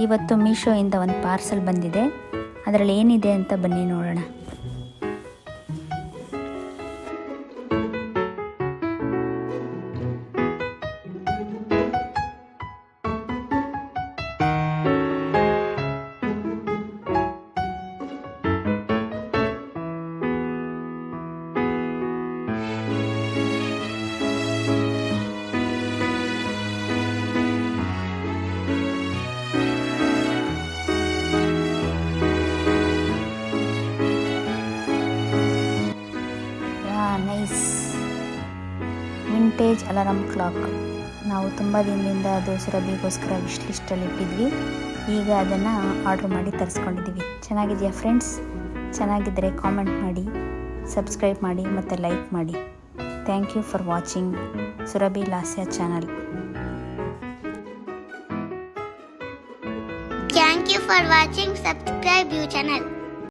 ಇವತ್ತು ಮೀಶೋಯಿಂದ ಒಂದು ಪಾರ್ಸಲ್ ಬಂದಿದೆ. ಅದರಲ್ಲಿ ಏನಿದೆ ಅಂತ ಬನ್ನಿ ನೋಡೋಣ. ನೈಸ್ ವಿಂಟೇಜ್ ಅಲಾರಮ್ ಕ್ಲಾಕ್ ನಾವು ತುಂಬ ದಿನದಿಂದ ಅದು ಸುರಭಿಗೋಸ್ಕರ ವಿಶ್ ಲಿಸ್ಟಲ್ಲಿ ಇಟ್ಟಿದ್ವಿ. ಈಗ ಅದನ್ನು ಆರ್ಡ್ರ್ ಮಾಡಿ ತರಿಸ್ಕೊಂಡಿದ್ದೀವಿ ಚೆನ್ನಾಗಿದೆಯಾ ಫ್ರೆಂಡ್ಸ್ ಚೆನ್ನಾಗಿದ್ದರೆ ಕಾಮೆಂಟ್ ಮಾಡಿ ಸಬ್ಸ್ಕ್ರೈಬ್ ಮಾಡಿ ಮತ್ತು ಲೈಕ್ ಮಾಡಿ. Thank you for watching Surabhi Lasya channel thank you for watching Subscribe you channel.